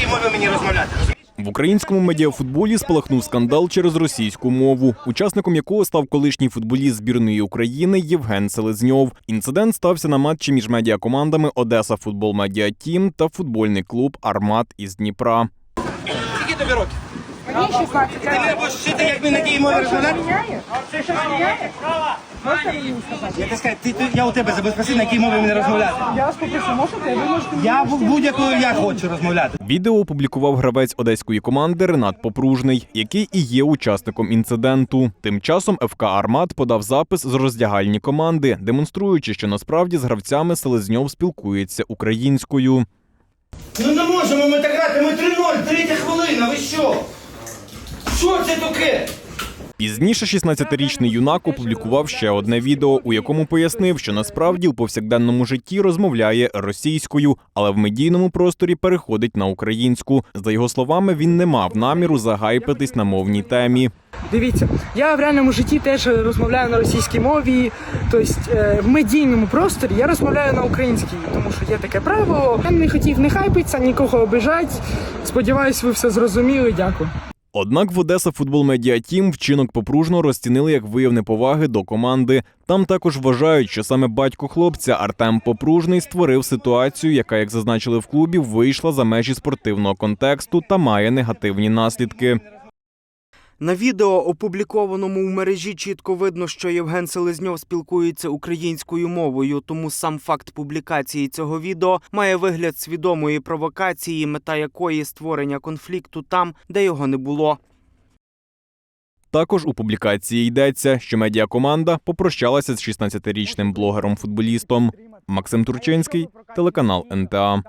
якій мові мені розмовляти. В українському медіафутболі спалахнув скандал через російську мову, учасником якого став колишній футболіст збірної України Євген Селезньов. Інцидент стався на матчі між медіакомандами Одеса Футбол Медіа Тім та футбольний клуб Армат із Дніпра. Скільки тобі років? Мені 16, Ти мене будеш вчити, як мені на якій мові розмовляти? міняє? Це щось міняє? Можете мені сказати? Я так скажу, ти, ти, я у тебе забезпечив, на якій мові мені розмовляти. Я вас попрошу, можете? Ви можете мені Я в будь-якою я хочу розмовляти. Відео опублікував гравець одеської команди Ренат Попружний, який і є учасником інциденту. Тим часом ФК Армат подав запис з роздягальні команди, демонструючи, що насправді з гравцями Селезньов спілкується українською. Ну не можемо ми так грати, ми 3-0, третя хвилина, ви що? Що це таке? Пізніше 16-річний юнак опублікував ще одне відео, у якому пояснив, що насправді у повсякденному житті розмовляє російською, але в медійному просторі переходить на українську. За його словами, він не мав наміру загайпитись на мовній темі. Дивіться, я в реальному житті теж розмовляю на російській мові, тобто е, в медійному просторі я розмовляю на українській, тому що є таке правило. Я не хотів не хайпитися, нікого обижати. Сподіваюсь, ви все зрозуміли. Дякую. Однак в Одеса Футбол Медіа Тім вчинок попружно розцінили як вияв неповаги до команди. Там також вважають, що саме батько хлопця Артем Попружний створив ситуацію, яка, як зазначили в клубі, вийшла за межі спортивного контексту та має негативні наслідки. На відео, опублікованому у мережі, чітко видно, що Євген Селезньов спілкується українською мовою, тому сам факт публікації цього відео має вигляд свідомої провокації, мета якої створення конфлікту там, де його не було. Також у публікації йдеться, що медіакоманда попрощалася з 16-річним блогером-футболістом. Максим Турчинський, телеканал НТА.